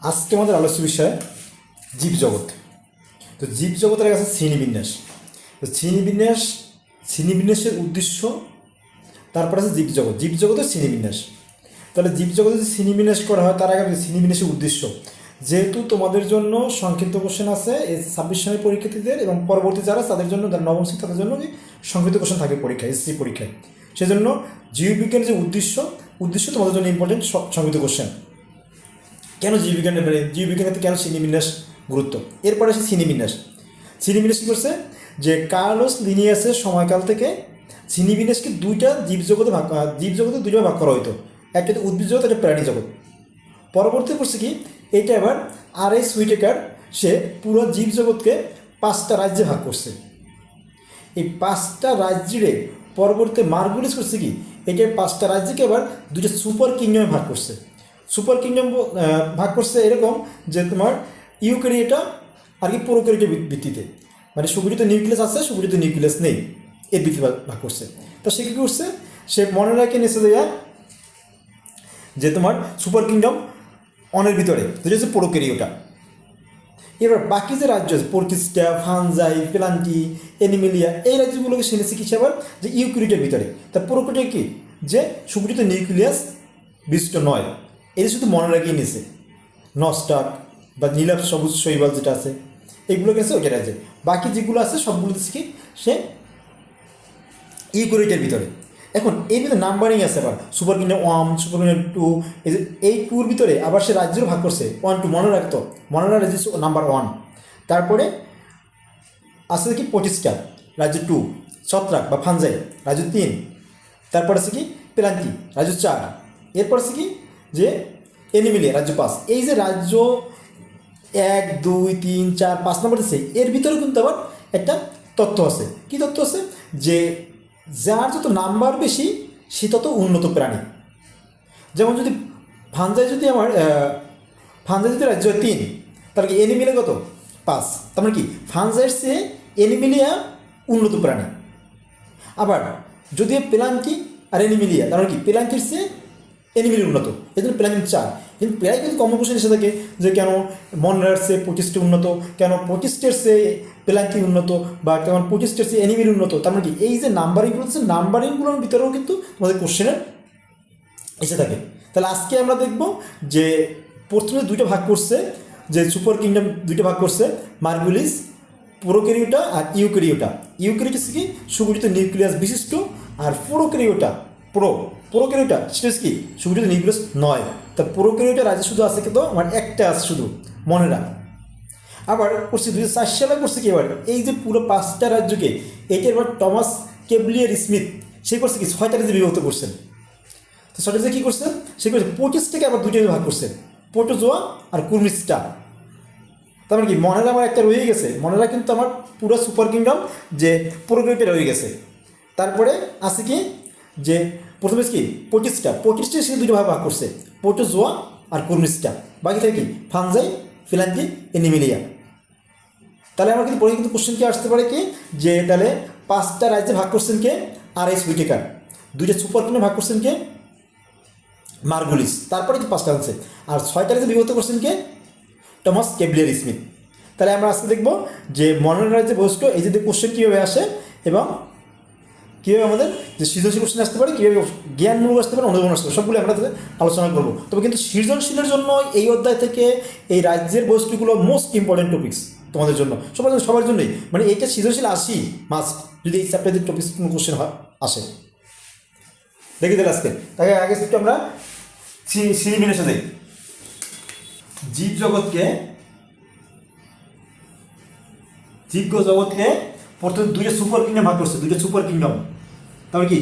আজকে আমাদের আলোচ্য বিষয় জীবজগৎ। তো জীবজগতের কাছে শ্রেণীবিন্যাস তো শ্রেণীবিন্যাস শ্রেণীবিন্যাসের উদ্দেশ্য, তারপরে আছে জীবজগৎ। জীবজগতের শ্রেণীবিন্যাস তাহলে জীবজগতে যদি শ্রেণীবিন্যাস করা হয়, তার আগে শ্রেণীবিন্যাসের উদ্দেশ্য। যেহেতু তোমাদের জন্য সংক্ষিপ্ত কোশ্চেন আছে, এই ছাব্বিশ সালের পরীক্ষার্থীদের এবং পরবর্তী যারা, তাদের জন্য, যারা নবম শ্রেণি, তাদের জন্য সংক্ষিপ্ত কোশ্চেন থাকে পরীক্ষায় এসসি পরীক্ষায়। সেজন্য জীববিজ্ঞানের যে উদ্দেশ্য উদ্দেশ্য তোমাদের জন্য ইম্পর্টেন্ট সংক্ষিপ্ত কোশ্চেন কেন জীববিজ্ঞানের মানে জীববিজ্ঞানের কেন শ্রেণীবিন্যাস গুরুত্ব? এরপরে আসে শ্রেণীবিন্যাস শ্রেণীবিন্যাস কী করছে? যে কার্লোস লিনিয়াসের সময়কাল থেকে শ্রেণীবিন্যাসকে দুইটা জীবজগতে ভাগ জীবজগতে দুইটা ভাগ করা হতো একটা উদ্ভিদ জগৎ, একটা প্রাণী জগৎ। পরবর্তী করছে কি? এটা এবার আর এই সুইটেকার সে পুরো জীবজগৎকে পাঁচটা রাজ্যে ভাগ করছে। এই পাঁচটা রাজ্যে পরবর্তী মার্গুলিস করছে কি? এটা পাঁচটা রাজ্যকে এবার দুটো সুপার কিংডমে ভাগ করছে। সুপার কিংডম ভাগ করছে এরকম যে তোমার ইউক্যারিয়েটা আর কি প্রোক্যারিয়েটের ভিত্তিতে। মানে সুগঠিত নিউক্লিয়াস আছে সুগঠিত নিউক্লিয়াস নেই, এর ভিত্তিতে ভাগ- করছে। তো সে কী করছে? সে মনে রাখে নেছে দেয়া যে তোমার সুপার কিংডম অনের ভিতরে, যেটা হচ্ছে প্রোক্যারিওটা। এবার বাকি যে রাজ্য আছে পর্কিস্টা ফানজাই প্লান্টি এনিমেলিয়া, এই রাজ্যগুলোকে সেনেছে কি আবার? যে ইউক্রিটের ভিতরে। তা পুরোপুরি কি? যে সুগঠিত নিউক্লিয়াস বিশিষ্ট নয়। এটা শুধু মনে রাখিয়ে নিয়েছে নস্টাক বা নীলাভ সবুজ শৈবাল যেটা আছে, এগুলো গেছে ওইটা রাজ্যে। বাকি যেগুলো আছে, সবগুলো দিচ্ছে কি? সে ইউক্রিটের ভিতরে। এখন এই ভিতরে নাম্বারিং আছে আবার। Super kingdom one super kingdom two এই টুর ভিতরে আবার সে রাজ্যের ভাগ করছে। ওয়ান টু মনে রাখতো। মনে রাখছে নাম্বার ওয়ান। তারপরে আছে কি পঁচিশটা রাজ্য টু। ছত্রাক বা ফানজাই, রাজ্য তিন। তারপর আছে কি? প্লান্টি রাজ্য চার। এরপর আছে কি? যে এনিমিলিয়া, রাজ্য পাঁচ। এই যে রাজ্য এক, দুই, তিন, চার, পাঁচ নম্বর আছে এর ভিতরে কিন্তু আবার একটা তথ্য আছে। কি তথ্য আছে? যে যার যত নাম্বার বেশি, সে তত উন্নত প্রাণী। যেমন যদি ফানজাই যদি আমার ফানজাই যদি রাজ্য তিন তাহলে কি এনিমিলে কত? পাঁচ। তার মানে কি ফানজাইয়ের চেয়ে এনিমিলিয়া উন্নত প্রাণী। আবার যদি পেলাঙ্কি আর এনিমিলিয়া, তার মানে কি পেলাঙ্কির চেয়ে এনিমিলি উন্নত, এদের পেলাঙ্কি চার। কিন্তু প্রায় কিন্তু কম কোশ্চেন এসে থাকে যে কেন মনরার চেয়ে পঁচিশটি উন্নত, কেন পঁচিশটির চেয়ে পেলাঙ্কি উন্নত, বা কেমন পঁচিশটির চেয়ে এনিমিলি উন্নত? তার মানে কি? এই যে নাম্বারিংগুলো হচ্ছে নাম্বারিংগুলোর ভিতরেও কিন্তু তোমাদের কোশ্চেনের এসে থাকে। তাহলে আজকে আমরা দেখব যে প্রথমে দুইটা ভাগ করছে, যে সুপার কিংডম দুইটা ভাগ করছে মার্গুলিস প্রোকেরিওটা আর ইউকেরিওটা ইউকেরিওটা কি? সুগঠিত নিউক্লিয়াস বিশিষ্ট আর প্রোকেরিওটা প্রো প্রোকেরিওটা সেটা হচ্ছে কি? সুগঠিত নিউক্লিয়াস নয়, তা প্রোকেরিওটা রাজ্যে শুধু আছে কিন্তু আমার একটা আছে শুধু, মনে রাখ। আবার করছে দুই চার সালে করছে কি এবার? এই যে পুরো পাঁচটা রাজ্যকে এইটা এবার টমাস কেবলিয়ার স্মিথ সে করছে কি? ছয়টা রাজ্যে বিভক্ত করছেন তো সঠিক কী করছেন সে করছে পঁচিশটাকে আবার দুইটা ভাগ করছেন পোটোজোয়া আর কুর্মিসটা তার মানে কি? মনেরা আমার একটা রয়ে গেছে। মনেরা কিন্তু আমার পুরো সুপার কিংডম যে প্রোগ্রেটে রয়ে গেছে। তারপরে আছে কি? যে প্রথমে কি? পঁচিশটা পঁচিশটা সে দুটো ভাগ ভাগ করছে। পোটোজোয়া আর কুর্মিসটা বাকি থাকে কি? Fungi plantae animalia. তাহলে আমার কিন্তু পরে কিন্তু কোশ্চেন কি আসতে পারে কি? যে তাহলে পাঁচটা রাজ্যে ভাগ করছেন কে? আর এস উইটেকার দুইটা সুপার কিংডম ভাগ করছেন কে? মার্গুলিস। তারপরে কি পাঁচটা আছে আর ছয়টা রাজ্যে বিভক্ত করছেন কে? Thomas কেবলিয়ার Smith. তাহলে আমরা আজকে দেখব যে মনের রাজ্যে বস্তু এই যে কোশ্চেন কীভাবে আসে এবং কীভাবে আমাদের যে সৃজনশীল কোশ্চেন আসতে পারে, কীভাবে জ্ঞানমূলক আসতে পারে অনুভব আসতে পারে, সবগুলো আমরা আলোচনা করব। তবে কিন্তু সৃজনশীলের জন্য এই অধ্যায় থেকে এই রাজ্যের বস্তুগুলো মোস্ট ইম্পর্টেন্ট টপিক্স তোমাদের জন্য। সবার জন্য সবার জন্যই। মানে এইটা সৃজনশীল আসি মাস্ট যদি এই চ্যাপ্টারের টপিক্স কোনো কোশ্চেন হয়, আসে। দেখি তাহলে আজকে। তাকে আগে একটু আমরা সিরিমিনের সাথে জীব জগৎকে জীব জগৎকে প্রথমে দুইটা সুপার কিংডম ভাগ করছে, দুইটা সুপার কিংডম। তারপরে কি?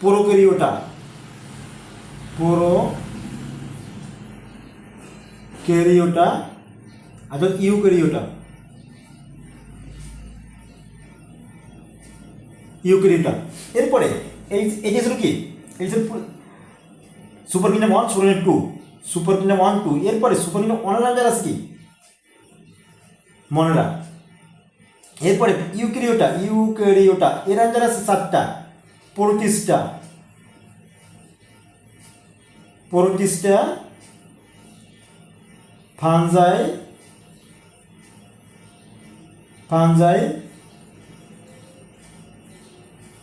পোরোকেরিওটা পোরো কেরিওটা আর ইউকেরিওটা ইউকেরিওটা এরপরে, এই এই ছিল কি? এই super kingdom one, super two, super kingdom one, two. এরপরে সুপার কিংডম আন্ডার আছে কি? মনে রাখ এরপরে ইউক্রিওটা ইউক্রিওটা এর আন্ডার আছে চারটা protista protista fungi fungi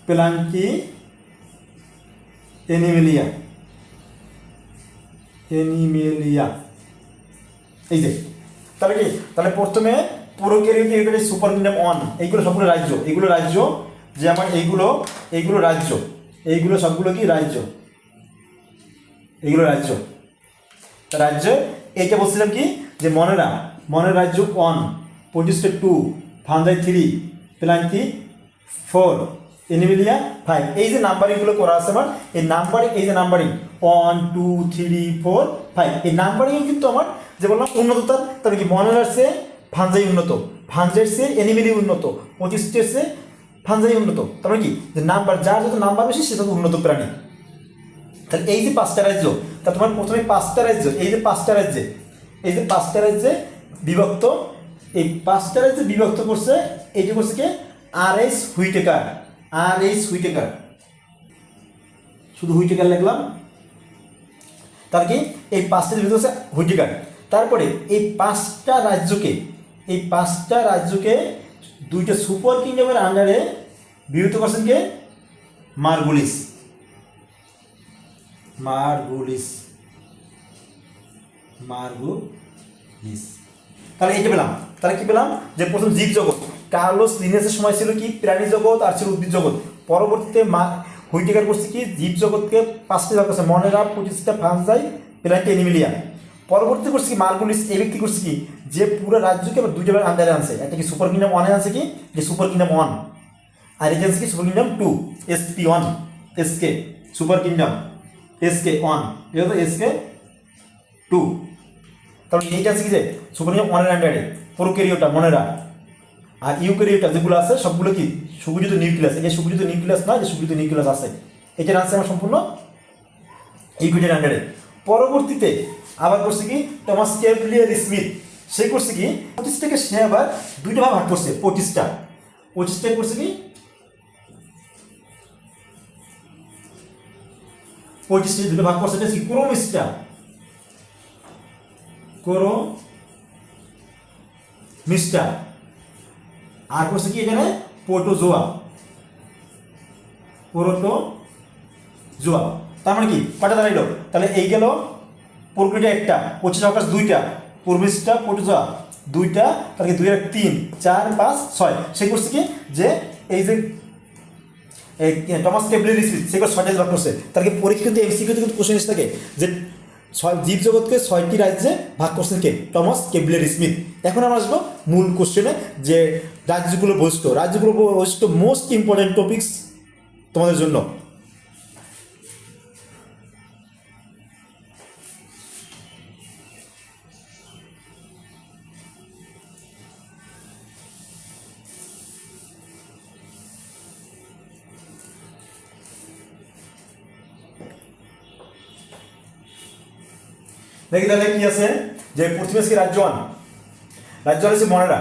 plantae, animalia animalia. এই যে, তাহলে কি? তাহলে প্রথমে পুরোকেরিওকে এগুলো সুপার কিংডম ওয়ান এইগুলো সবগুলো রাজ্য। এইগুলো রাজ্য যে আমার এইগুলো এইগুলো রাজ্য। এইগুলো সবগুলো কি? রাজ্য। এইগুলো রাজ্য। রাজ্য এইটা বলছিলাম কি? যে মনেরা। মনের রাজ্য ওয়ান পঁচিশটা টু ফান্দাই থ্রি প্লাঙ্কি ফোর এনিমিলিয়া ফাইভ এই যে নাম্বারিংগুলো করা আছে আমার, এই নাম্বারিং এই যে numbering one two three four five এই নাম্বারিং কিন্তু আমার যে বললাম উন্নততার তবে কি মনের আছে? ফানজাই উন্নত, ফানজাইয়ের সে এনিমিলি উন্নত, পঁচিশটের চেয়ে ফানজাই উন্নত। তার মানে কি? যে নাম্বার, যার যত নাম্বার বেশি, সে তত উন্নত প্রাণী। তাহলে এই যে পাঁচটা রাজ্য, তা তোমার প্রথমে পাঁচটা রাজ্য, এই যে পাঁচটা রাজ্যে, এই যে পাঁচটা রাজ্যে বিভক্ত, এই পাঁচটা রাজ্যে বিভক্ত করছে এই যে করছে কি? R S Whittaker R S Whittaker শুধু হুইটেকার লিখলাম। তার কি? এই পাঁচটা বিভক্ত হচ্ছে হুইটেকার তারপরে এই পাঁচটা রাজ্যকে এই পাঁচটা রাজ্যকে দুইটা সুপার কিংডমের আন্ডারে বিভক্ত করছেন কে? মার্গুলিস। মার্গুলিস। মার্গুলিস। তাহলে এইটা পেলাম। তাহলে কি পেলাম? যে প্রথম জীব জগৎ। কার্লোস লিনেসের সময় ছিল কি? প্রাণী জগৎ আর ছিল উদ্ভিদ জগৎ। পরবর্তীতে মা হুইটেকার করছে কি? জীব জগৎকে পাঁচটি ভাগ করছে। মনেরা পঁচিশটা ফান্সাই প্লান্টি, এনিমিলিয়া। পরবর্তী করছে মার্গুলিস এই ব্যক্তি করছে কি? যে পুরো রাজ্যকে আবার দুইটা আন্ডারে আনছে। একটা কি সুপার কিংডম ওয়ানে আনছে কি? যে সুপার কিংডম ওয়ান আর এজেন্সি কি? Super kingdom two S P one S K super kingdom S K one এটা হলো এস কে টু তাহলে এইটা আছে কি যে? সুপার কিংডম ওয়ানের আন্ডারে প্রোকেরিওটা মনেরা। আর ইউকেরিওটা যেগুলো আছে, সবগুলো কি? সুগঠিত নিউক্লিয়াস। এই যে সুগঠিত নিউক্লিয়াস না যে সুগঠিত নিউক্লিয়াস আছে। এটার আনসার আমার সম্পূর্ণ ইকুইটির আন্ডারে পরবর্তীতে আবার করছে কি? টমাস ক্যাভলিয়ার স্মিথ সে করছে কি? পঁচিশটাকে সে আবার দুইটা ভাগ ভাগ করছে, পঁচিশটা। পঁচিশটা করছে কি? পঁচিশটা দুটো ভাগ করছে কি? ক্রোমিসটা ক্রো মিস্টার আর করছে কি এখানে? পোটোজোয়া পোটোজোয়া তার মানে কি? কটা দাঁড়াইলো? তাহলে এই গেল প্রকৃতিটা একটা, পঁচিশ আকাশ দুইটা পূর্বিশটা পোটোজোয়া দুইটা তাহলে দুই এক তিন, চার, পাঁচ, ছয়, সে করছে কি? যে এই যে টমাস কেবলের স্পিচ সেগুলো ছয়টা ভাগ করছে। কি পরীক্ষা কিন্তু এমসিকিউতে কিন্তু কোশ্চেন থাকে যে ছয়, জীব জগৎকে ছয়টি রাজ্যে ভাগ করছেন কে? টমাস কেবলের স্মিথ এখন আমরা আসব মূল কোশ্চেনে যে রাজ্যগুলো বৈশিষ্ট্য। রাজ্যগুলো বৈশিষ্ট্য মোস্ট ইম্পর্টেন্ট টপিকস তোমাদের জন্য। দেখি তাহলে কি আছে? যে পৃথিবী কি রাজ্য ওয়ান রাজ্য হচ্ছে মনেরা।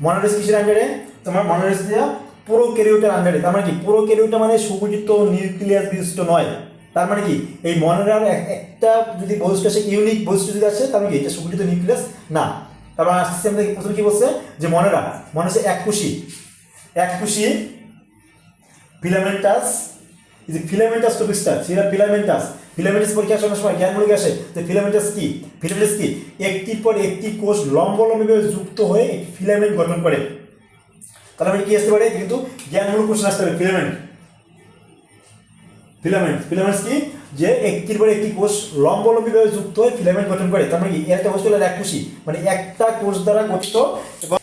মনেরা হচ্ছে কিসের আন্ডারে তোমার মনেরা হচ্ছে পুরো ক্যারিওটার আন্ডারে তার মানে কি? পুরো ক্যারিওটা মানে সুগঠিত নিউক্লিয়াস বিশিষ্ট নয়। তার মানে কি? এই মনেরার একটা যদি বৈশিষ্ট্য আছে ইউনিক বৈশিষ্ট্য যদি আছে তার মানে কি? এটা সুগঠিত নিউক্লিয়াস না। তারপর আসছে আমাদের প্রথমে কি বলছে? যে মনেরা। মনে হচ্ছে এক কুশি। এক কুশি ফিলামেন্টাস যে ফিলামেন্টাস টপিক্সটা সেটা ফিলামেন্টাস ফিলামেন্টাস পরীক্ষার সময় সময়, জ্ঞান মূলকে আসে। যে ফিলামেন্টাস কি? ফিলামেন্টাস কি? একটির পর একটি কোষ লম্বলম্বিভাবে যুক্ত হয়ে একটি ফিলামেন্ট গঠন করে। তাহলে মানে কি আসতে পারে? কিন্তু জ্ঞানমূলক কোশ্চেন আসতে পারে ফিলামেন্ট ফিলামেন্ট ফিলামেন্টস কি? যে একটির পর একটি কোষ লম্বলম্বিভাবে যুক্ত হয়ে ফিলামেন্ট গঠন করে। তার মানে কি? একটা হলো এক কোষী মানে একটা কোষ দ্বারা গঠিত এবং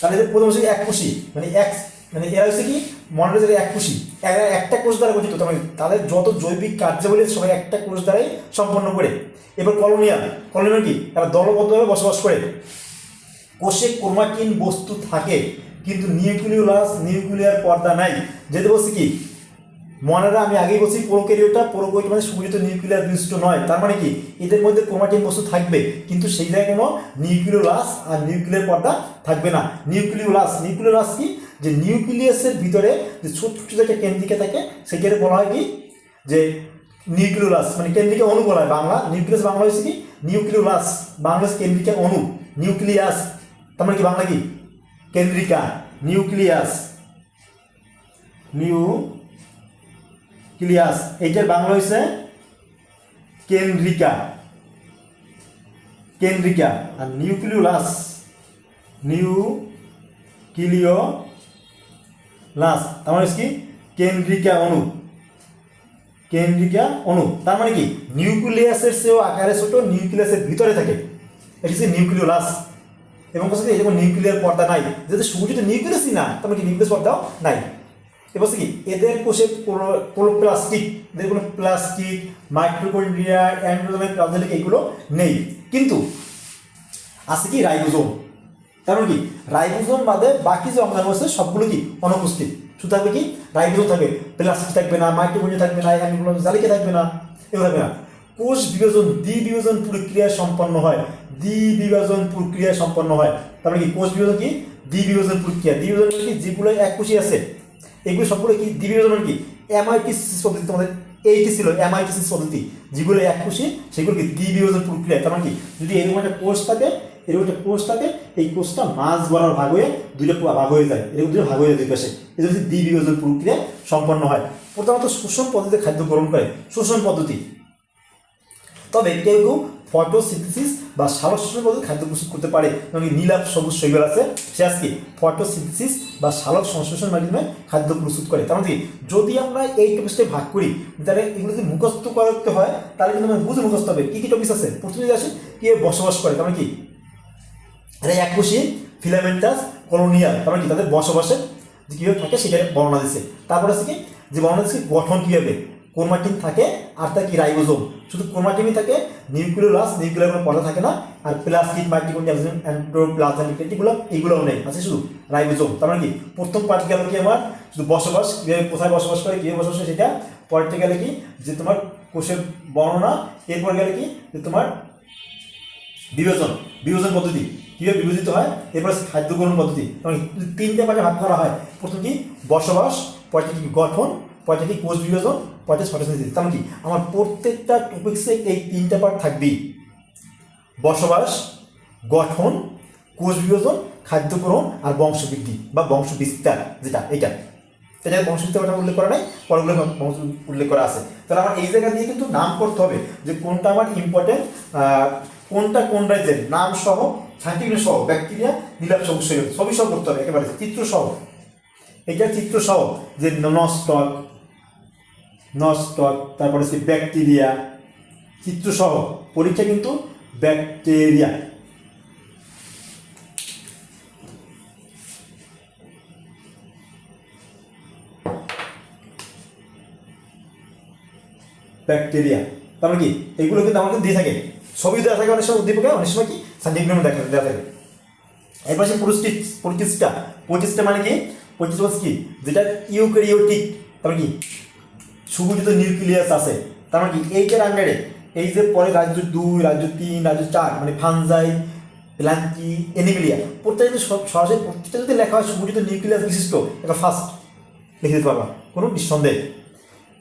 তাহলে প্রথম হচ্ছে এক কোষী মানে এক মানে এরা হচ্ছে কি? মনোরেজের এক কোষী একটা কোষ দ্বারা গঠিত, তার মানে তাদের যত জৈবিক কার্যাবলী সবাই একটা কোষ দ্বারাই সম্পন্ন করে। এবার কলোনিয়াল কলোনিয়াল কি? তারা দলবদ্ধভাবে বসবাস করে। কোষে ক্রোমাটিন বস্তু থাকে, কিন্তু নিউক্লিওলাস, নিউক্লিয়ার পর্দা নাই। যেতে বলছি কি, মনেরা আমি আগেই বলছি, প্রোক্যারিওটা প্রোক্যারিওটা মানে সুগঠিত নিউক্লিয়ার বিশিষ্ট নয়। তার মানে কি, এদের মধ্যে ক্রোমাটিন বস্তু থাকবে, কিন্তু সেই জায়গায় কোনো নিউক্লিওলাস আর নিউক্লিয়ার পর্দা থাকবে না। নিউক্লিওলাস নিউক্লিওলাস কি? যে নিউক্লিয়াসের ভিতরে যে ছোট ছোট একটা কেন্দ্রিকা থাকে, সেখানে বলা হয় কি? যে নিউক্লিওলাস মানে কেন্দ্রিকা অণু বলা হয় বাংলা। নিউক্লিয়াস বাংলা হয়েছে কি? নিউক্লিওলাস বাংলা হচ্ছে কেন্দ্রিকা অণু, নিউক্লিয়াস। তার মানে কি বাংলা কি? কেন্দ্রিকা, নিউক্লিয়াস। নিউক্লিয়াস এইটার বাংলা হয়েছে কেন্দ্রিকা। কেন্দ্রিকা, আর নিউক্লিওলাস নিউক্লিয় লাস তার মানে কি? কেন্দ্রিকা অণু। কেন্দ্রিকা অণু, তার মানে কি? নিউক্লিয়াসের সেও আকারে ছোট, নিউক্লিয়াসের ভিতরে থাকে। এটি হচ্ছে নিউক্লিওলাস এবং বলছে কি এরকম নিউক্লিয়ার পর্দা নাই। যেহেতু সূর্য তো নিউক্লিয়াসই না, তার মানে কি নিউক্লিয়াস পর্দাও নাই। এবার কি, এদের কোষে কোনো প্লাস্টিক এদের কোনো প্লাস্টিক মাইক্রোকন্ড্রিয়া অ্যান্ড্রোজোমের প্লাজমেটিক এগুলো নেই। কিন্তু আছে কি রাইবোজোম? মানে কি? রাইবোজোম বাদে বাকি যে অঙ্গাণু আছে, সবগুলো কি? অনুপস্থিত। শুধু থাকবে কি? রাইবোজোম থাকবে। প্লাস্টিক থাকবে না মাইক্রোকন্ড্রিয়া থাকবে না অ্যান্ড্রোজোম জালিকা থাকবে না। এগুলো থাকবে না। কোষ বিভাজন দ্বি বিভাজন প্রক্রিয়া সম্পন্ন হয়। দ্বি বিভাজন প্রক্রিয়া সম্পন্ন হয়। মানে কি? কোষ বিভাজন কি? দ্বি বিভাজন প্রক্রিয়া। দ্বি বিভাজন মানে কি? যেগুলো এক কোষই আছে। এগুলো সবগুলো কি? দ্বি বিভাজন মানে কি? এমআইটিসিস পদ্ধতি তোমাদের। এইটি ছিল এমআইটিসিস পদ্ধতি। যেগুলো এক কোষে সেগুলো কি? দ্বি বিভাজন প্রক্রিয়া। তার মানে কি? যদি এরকম একটা কোষ থাকে এরকম একটা কোষ এই কোষটা মাছ বরাবর ভাগ হয়ে দুইটা ভাগ হয়ে যায়। এরকম দুটো ভাগ হয়ে যায় দুই পাশে। এই জন্য দ্বি বিভাজন প্রক্রিয়া সম্পন্ন হয়। প্রথমত শোষণ পদ্ধতিতে খাদ্য গ্রহণ করে। শোষণ পদ্ধতি। তবে কেউ কেউ ফটোসিনথেসিস বা সালোকসংশ্লেষণ পদ্ধতি খাদ্য প্রস্তুত করতে পারে। যেমন নীলাভ সবুজ শৈবাল আছে সে আজকে ফটোসিনথেসিস বা সালোক সংশ্লেষণ মাধ্যমে খাদ্য প্রস্তুত করে। তার মানে কি, যদি আমরা এই টপিক্সটা ভাগ করি তাহলে এগুলো যদি মুখস্থ করতে হয় তাহলে কিন্তু আমাদের বুঝে মুখস্থ হবে। কী কী টপিক্স আছে? প্রথমে আসে কে বসবাস করে। তার মানে কি এটা এককোষী ফিলামেন্টাস কলোনিয়াল, তার মানে কি? তাদের বসবাসের যে কীভাবে থাকে সেটা বর্ণনা দিচ্ছে। তারপর আছে কি? যে বর্ণনা দিচ্ছে গঠন কীভাবে? ক্রোমাটিন থাকে আর তার কি রাইবোজোম? শুধু ক্রোমাটিনই থাকে? নিউক্লিওলাস, নিউক্লিয়ার কোনো পর্দা থাকে না। আর প্লাস্টিক মাইক্রোকন্ডিয়া অ্যান্ড্রোপ্লাজমিক এগুলো এইগুলোও নেই। আছে শুধু রাইবোজোম। তার মানে কি? প্রথম পার্ট গেল কি আমার? শুধু বসবাস, কীভাবে, কোথায় বসবাস করে, কীভাবে বসবাস করে সেটা? পরেরটা গেলে কি? যে তোমার কোষের বর্ণনা, এরপর গেলে কি? যে তোমার বিভাজন বিভাজন পদ্ধতি। কীভাবে বিভাজিত হয়? এরপর খাদ্য গ্রহণ পদ্ধতি। এবং তিনটে ভাগে ভাগ করা হয় প্রথমটি বসবাস পরটা গঠন পরটা কোষ বিভাজন পরটা ফটোসিনথেসিস তার মানে কি? আমার প্রত্যেকটা টপিক্সে এই তিনটা পার্ট থাকবেই। বসবাস, গঠন, কোষ বিভাজন, খাদ্য গ্রহণ আর বংশবৃদ্ধি বা বংশ বিস্তার যেটা, এটা। বংশ বিস্তার কথা উল্লেখ করা নাই, পরগুলো বংশ উল্লেখ করা আছে। তাহলে আমার এই জায়গা দিয়ে কিন্তু নাম করতে হবে যে কোনটা আমার ইম্পর্টেন্ট কোনটা কোন রাজ্যের নাম সহ সাইন্টিফিক সহ ব্যাকটেরিয়া নীলাভ সবুজ সবই সহ করতে হবে, একেবারে চিত্র সহ। এটা চিত্র সহ, যে নস্টক নস্টক তারপরে হচ্ছে ব্যাকটেরিয়া চিত্র সহ, পরীক্ষা কিন্তু ব্যাকটেরিয়া ব্যাকটেরিয়া। তার মানে কি? এগুলো কিন্তু আমাকে দিয়ে থাকে। ছবি দেওয়া থাকে অনেক সময় উদ্দীপকে, অনেক সময় কি? সাইন্টিফিক নামে দেখা দেওয়া থাকে। এরপর সে পুরুষটি পরিচিষ্টা পরিচিষ্টা মানে কি? পরিচিষ্টা কি? যেটা ইউক্যারিওটিক, তার মানে কি? সুগঠিত নিউক্লিয়াস আছে। তার মানে কি? এইটার আন্ডারে এই যে পরে রাজ্য দুই, রাজ্য তিন, রাজ্য চার মানে ফানজাই প্ল্যাঙ্কি এনিমিলিয়া, প্রত্যেকটা যদি সরাসরি প্রত্যেকটা যদি লেখা হয় সুগঠিত নিউক্লিয়াস বিশিষ্ট, এটা ফার্স্ট লিখে দিতে পারবা। কোনো নিঃসন্দেহ।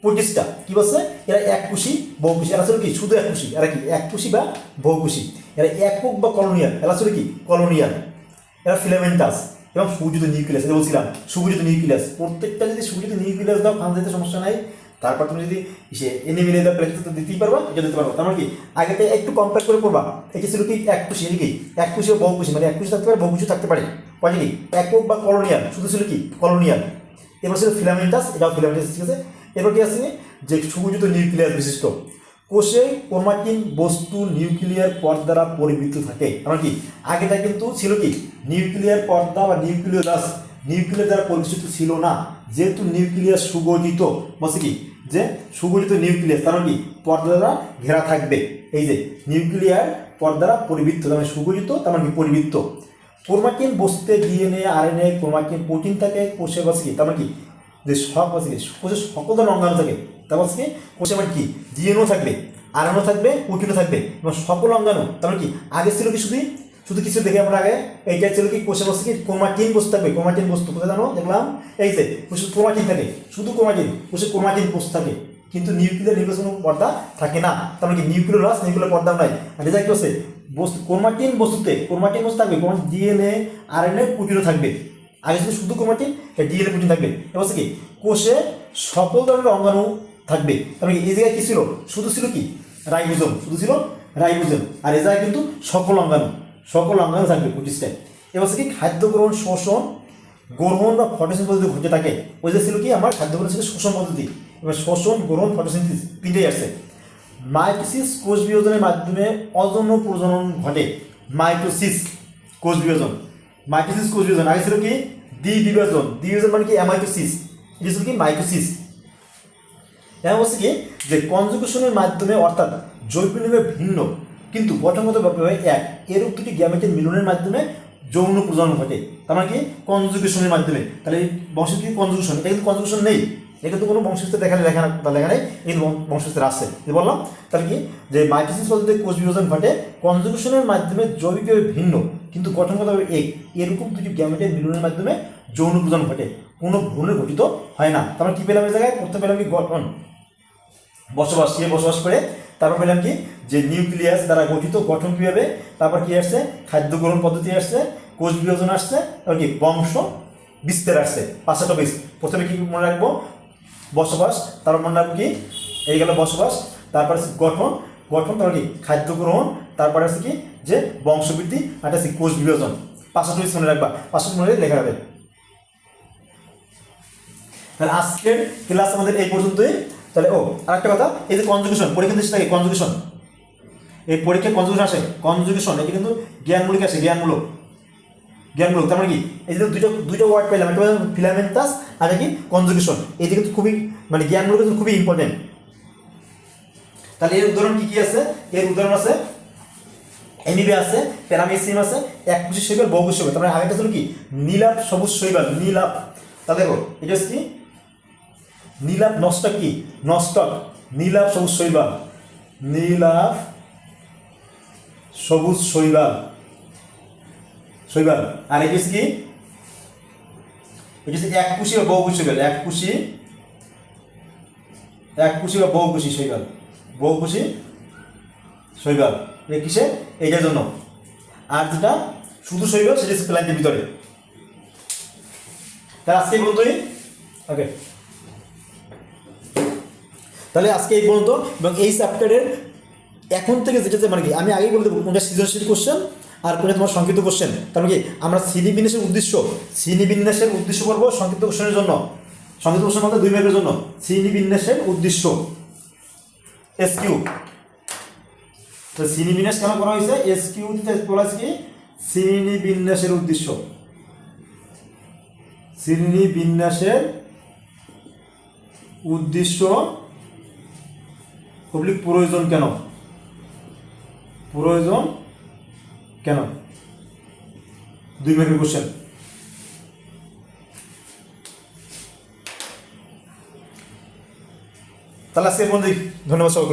পঁচিশটা। কি বলছে? এরা এক কুশি বহুকুশি এরা ছিল কি? শুধু এক কুশি। এরা কি? এক কুশি বা বহুকুশি এরা একক বা কলোনিয়াল এরা ছিল কি? কলোনিয়াল এরা ফিলামেন্টাস এবং সুগঠিত নিউক্লিয়াস এটা বলছিলাম সুগঠিত নিউক্লিয়াস প্রত্যেকটা যদি সুগঠিত নিউক্লিয়াস দাও ফান দিতে সমস্যা নাই। তারপর তুমি যদি সে এনিমিলে দাও প্লেট তো দিতেই পারবা, এটা দিতে পারবা। তার মানে কি? আগেটা একটু কম্পেয়ার করে পড়বা। এটা ছিল কি? এক কুশি। কি? এক কুশি ও বহুকুশি মানে এক কুশি থাকতে পারে বহুকুশি থাকতে পারে। পরে কি? একক বা কলোনিয়াল শুধু ছিল কি? কলোনিয়াল এবার ছিল ফিলামেন্টাস এটাও ফিলামেন্টাস ঠিক আছে? এরপর কি আছে যে সুগঠিত নিউক্লিয়াস বিশিষ্ট। কোষে ক্রোমাটিন বস্তু নিউক্লিয়ার পর্দা দ্বারা পরিবৃত থাকে। আমার কি? আগেটা কিন্তু ছিল কি? নিউক্লিয়ার পর্দা বা নিউক্লিয়াস নিউক্লিয়ার দ্বারা পরিবেষ্টিত ছিল না। যেহেতু নিউক্লিয়াস সুগঠিত, বলছে কি? যে সুগঠিত নিউক্লিয়াস তার মানে কি? পর্দা দ্বারা ঘেরা থাকবে। এই যে নিউক্লিয়ার পর্দা দ্বারা পরিবৃত্ত মানে সুগঠিত, তার মানে পরিবৃত্ত। ক্রোমাটিন বস্তুতে ডিএনএ আরএনএ ক্রোমাটিন প্রোটিন থাকে কোষে বসে কি? তার মানে কি? যে সব আছে কি কোষে সকল ধরনের অঙ্গাণু থাকে। তার মানে কি কোষে মানে কি ডিএনও থাকবে আরএনও থাকবে প্রোটিনও থাকবে, এবং সকল অঙ্গাণু, তার মানে কি, আগে ছিল কি শুধু শুধু কিছু দেখে আমরা আগে, এইটা ছিল কি কোষে বসে কি? ক্রোমাটিন বস্তু থাকবে, ক্রোমাটিন বস্তু, কোথায় জানো? দেখলাম, এই যে কোষে ক্রোমাটিন থাকে, শুধু ক্রোমাটিন কোষে ক্রোমাটিন বস্তু থাকে, কিন্তু নিউক্লিয়ার নির্বাচন পর্দা থাকে না, তার মানে কি, নিউক্লিয়ার লস নিউক্লিয়ার পর্দা নাই। আর রেজাল্ট হচ্ছে বস্তু, ক্রোমাটিন বস্তুতে, ক্রোমাটিন বস্তু থাকবে কোন ডিএনএ আরএনএ প্রোটিনও থাকবে। আগে শুধু ক্রোমাটিন ডিএনএ প্রোটিন থাকবে। হচ্ছে কি, কোষে সকল ধরনের অঙ্গাণু থাকবে। তার মানে এই জায়গায় কি ছিল? শুধু ছিল কি? রাইবোজোম। শুধু ছিল রাইবোজোম। আর এ জায়গায় কিন্তু সকল অঙ্গাণু সকল অঙ্গাণু থাকবে প্রতিষ্ঠায়। হচ্ছে কি, খাদ্য গ্রহণ, শোষণ গ্রহণ বা ফটোসিন পদ্ধতি ঘটে থাকে। ওই যে ছিল কি, আমার খাদ্য গ্রহণ ছিল শোষণ পদ্ধতি। এবার শোষণ গ্রহণ ফটোসিনথিস তিনটেই আসছে। মাইটোসিস কোষ বিভাজনের মাধ্যমে অজন্য প্রজনন ঘটে। মাইটোসিস কোষ বিভাজন। মাইটোসিস কোষ বিভাজন আগে ছিল কি? দ্বি বিভাজন দ্বি বিভাজন মানে কি? অ্যামাইকোসিস এটা ছিল কি? মাইটোসিস এখন বলছে কি? যে কনজুগেশনের মাধ্যমে অর্থাৎ জৈব নিয়মে ভিন্ন, কিন্তু গঠনগতভাবে এক। এর দুটি গ্যামেটের মিলনের মাধ্যমে যৌন প্রজনন ঘটে। তার মানে কি? কনজুগেশনের মাধ্যমে। তাহলে বংশ কি কনজুগেশন এটা কিন্তু কনজুগেশন নেই। কিন্তু কোনো বংশস্থ লেখা লেখা বা লেখা নেই কিন্তু বংশস্থের আছে। যে বললাম, তাহলে কি? যে মাইটোসিস পদ্ধতিতে কোষ বিভাজন ঘটে, কনজুগেশনের মাধ্যমে জৈবিকভাবে ভিন্ন, কিন্তু গঠনগতভাবে এক। এরকম দুটি গ্যামেটের মিলনের মাধ্যমে যৌন প্রজনন ঘটে। কোনো ভ্রূণে ঘটিত হয় না। তারপর কী পেলাম এই জায়গায়? প্রথমে পেলাম কি? গঠন। বসবাস সে বসবাস করে? তারপর পেলাম কি? যে নিউক্লিয়াস দ্বারা গঠিত গঠন কীভাবে? তারপর কী আসছে? খাদ্য গ্রহণ পদ্ধতি আসছে, কোষ বিভাজন আসছে তারপর কি? বংশ বিস্তার আসছে পাঁচটা টপিক প্রথমে কি মনে রাখব? বসবাস মনে রাখব কি? এই গেল বসবাস। তারপরে গঠন। গঠন তাহলে কি? খাদ্য গ্রহণ। তারপরে আছে কি? যে বংশবৃদ্ধি আর আছে কোষ বিভাজন। টপিক মনে রাখবা। পাঁচটা মনে লেখা যাবে। তাহলে আজকের ক্লাস আমাদের এই পর্যন্তই। তাহলে, ও আর একটা কথা। এই যে কনজুগেশন পরীক্ষা দেশে থাকে কনজুগেশন এই পরীক্ষায় কনজুগেশন আসে। কনজুগেশন এটা কিন্তু জ্ঞানমূলক আসে, জ্ঞানমূলক। জ্ঞানমূলক তার মানে কি? এই যে দুটো দুটো ওয়ার্ড পেলাম একটা ফিলামেন্টাস আর কি? কনজুগেশন এই যে কিন্তু খুবই মানে জ্ঞানমূলক কিন্তু খুবই ইম্পর্টেন্ট তাহলে এর উদাহরণ কি কি আছে? এর উদাহরণ আছে এনিবে আছে প্যারামিসিম আছে এক কুশি শৈবাল। বহু কুশি শৈবাল তারপরে আগেটা ছিল কি? নীলাপ সবুজ শৈবাল নীলাপ তা দেখো, এটা হচ্ছে কি? নীলাপ নষ্টক কি? নষ্টক। নীলাপ সবুজ শৈবাল। নীলাপ সবুজ শৈবাল। শৈবাল আর এটা কি হচ্ছে এক কুশি বা বহুকুশি শৈবাল এক কুশি এক কুশি বা বহুকুশি শৈবাল বহুকুশি শৈবাল এটা কিসে এইটার জন্য। আর যেটা শুধু শৈবাল সেটা প্ল্যান্টের ভিতরে। তাহলে আজকে এই ওকে তাহলে আজকে এই পর্যন্ত, এবং এই চ্যাপ্টারের এখন থেকে যেটা মানে কি, আমি আগেই বলে দেবো, কোনটা সৃজনশীল কোশ্চেন আর কোনটা তোমার সংক্ষিপ্ত কোশ্চেন কারণ কি? আমরা শ্রেণি বিন্যাসের উদ্দেশ্য শ্রেণি বিন্যাসের উদ্দেশ্য করব সংক্ষিপ্ত কোশ্চেনের জন্য। সংক্ষিপ্ত কোশ্চেন বলতে দুই মার্কের জন্য। শ্রেণি বিন্যাসের উদ্দেশ্য। এস কিউ তো শ্রেণি বিন্যাস কেন করা হয়েছে? এস কিউ বলা কি? শ্রেণি বিন্যাসের উদ্দেশ্য। শ্রেণি বিন্যাসের উদ্দেশ্য পাবলিক প্রয়োজন কেন? প্রয়োজন কেন? দুই মার্কের কোশ্চেন তাহলে আজকে বন্ধু ধন্যবাদ সকলকে।